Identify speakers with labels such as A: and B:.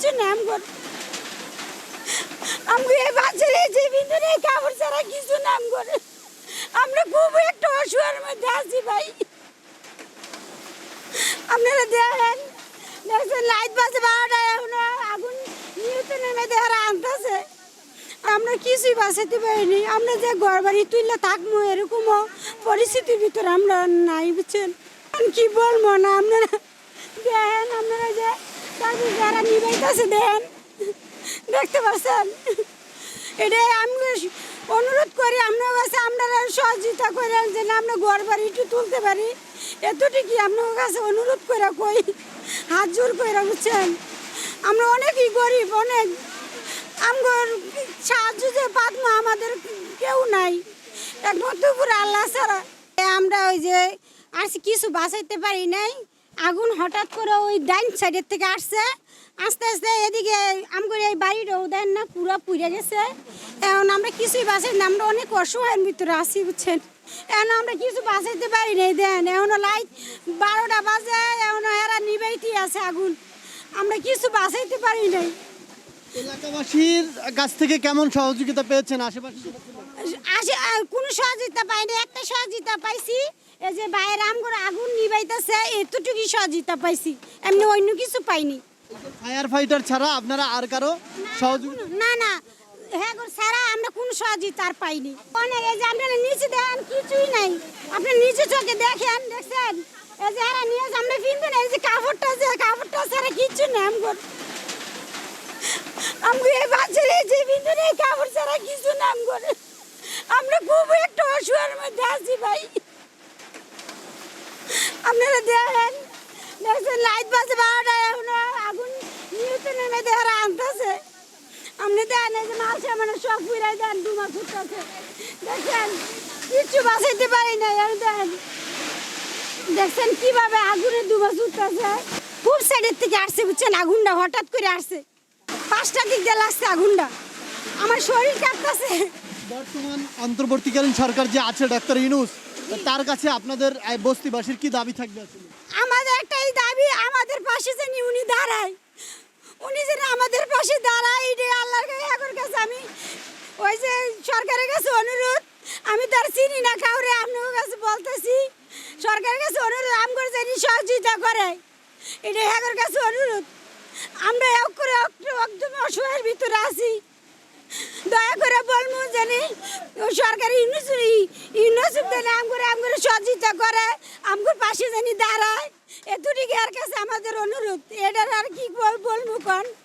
A: কিচ্ছু নাম কর আমি এই বাচ্চার এই যে ভিতরে কাপড় ছাড়া কিছু নাম করে আমরা খুব একটা অসুয়ার মধ্যে আছি ভাই। আপনারা দেখেন লাইট বাজে বারোটা এখনও আগুন নিয়ন্ত্রণের মধ্যে হারা আনতেছে আমরা কিছুই বাঁচাতে পারিনি। আমরা যে ঘর বাড়ি তুললে থাকব এরকমও পরিস্থিতির ভিতরে আমরা নাই, বুঝছেন? কি বলব না, আপনারা দেখেন, আপনারা যে তাদের যারা নিবাইতেছে দেখেন দেখতে পাচ্ছেন? এটাই আমি অনুরোধ করি, আপনার কাছে আপনারা সহযোগিতা করেন যে আমরা ঘর বাড়ি একটু তুলতে পারি। এতটুকুই আপনার কাছে অনুরোধ করে কই, হাত জোর করে বুঝছেন? আমরা অনেকই গরিব, অনেক। আমার সাহায্য যে পাতমা আমাদের কেউ নাই। একমাত্র পুরো আল্লাহ ছাড়া। আমরা ওই যে, আর কিছু বাঁচাইতে পারি নাই। আগুন হঠাৎ করে ওই ডাইন সাইডের থেকে আসছে। আস্তে আস্তে এদিকে আমগর এই বাড়িটাও দেন না পুরো পুড়ে গেছে। এখন আমরা কিছুই বাঁচাই না আমরা অনেক অসহায়ের ভিতরে আসি বুঝছেন? এখন আমরা কিছু বাঁচাইতে পারি নাই দেন। এখন লাইট বারোটা বাজে এখন এরা নিবাইতে আছে আগুন। আমরা কিছু বাঁচাইতে পারি নাই।
B: এলাকাবাসীর কাছ থেকে কেমন সহযোগিতা পেয়েছেন? আশেপাশে
A: আসে কোনো সহযোগিতা পাইনি একটা সহযোগিতা পাইছি। এই যে বাইরে আমগর আগুন নিবাইতেছে এতটুকুই সহযোগিতা পাইছি। এমনি অন্য কিছু পাইনি।
B: ফায়ার ফাইটার ছাড়া আপনারা আর কারও সহযোগিতা
A: না না হ্যাঁ সারা আমরা কোনো সহযোগিতা আর পাইনি। অনেক এই যে আপনারা নিচে দেখেন কিছুই নাই। আপনি নিচে চোখে দেখেন দেখছেন? এই যে এরা নিয়ে আমরা কিনবেন এই যে কাপড়টা আছে কাপড়টা ছাড়া কিচ্ছু নেই আমগর। আমি এই বাচ্চার এই যে ভিতরে এই কাপড় ছাড়া কিছু নাম করে আমরা খুব একটা অসুয়ার মধ্যে আছি ভাই আপনারা দেখেন দেখছেন লাইট বাজে বারোটা এখনও আগুন নিয়ন্ত্রণের মধ্যে হারা আনতেছে আপনি দেন এই যে মাল সামানে সব পুরাই দেন দু মাস উঠতেছে দেখছেন কিচ্ছু বাঁচাইতে পারি না আর দেন। দেখছেন কীভাবে আগুনের দু মাস উঠতেছে? খুব সাইডের থেকে আসছে বুঝছেন? আগুনটা হঠাৎ করে আসছে। পাঁচটা দিক দিয়ে লাগছে আগুনটা। আমার শরীর কাঁপতেছে।
B: বর্তমান অন্তর্বর্তীকালীন সরকার যে আছে ডক্টর ইনুস তার কাছে আপনাদের বস্তিবাসীর কি দাবি থাকবে?
A: আমাদের একটাই দাবি আমাদের পাশে যে উনি দাঁড়ায়। উনি যেন আমাদের পাশে দাঁড়ায় এটাই আল্লাহর কাছে কাছে আমি ওই যে সরকারের কাছে অনুরোধ, আমি তার চিনি না কাউরে, আপনার কাছে বলতেছি। সরকারের কাছে অনুরোধ আমগর যেন সহযোগিতা করে। এটা এখন কাছে অনুরোধ। আমরা এক করে একদম অসহায়ের ভিতরে আছি। দয়া করে বলব জানি সরকারি ইউনিস ইউনিভার্সিটি আমগুলো আমগুলো সহযোগিতা করে আমগুর পাশে জানি দাঁড়ায়। এতটুকু আর কাছে আমাদের অনুরোধ? এটার আর কি বল- বলব কোন?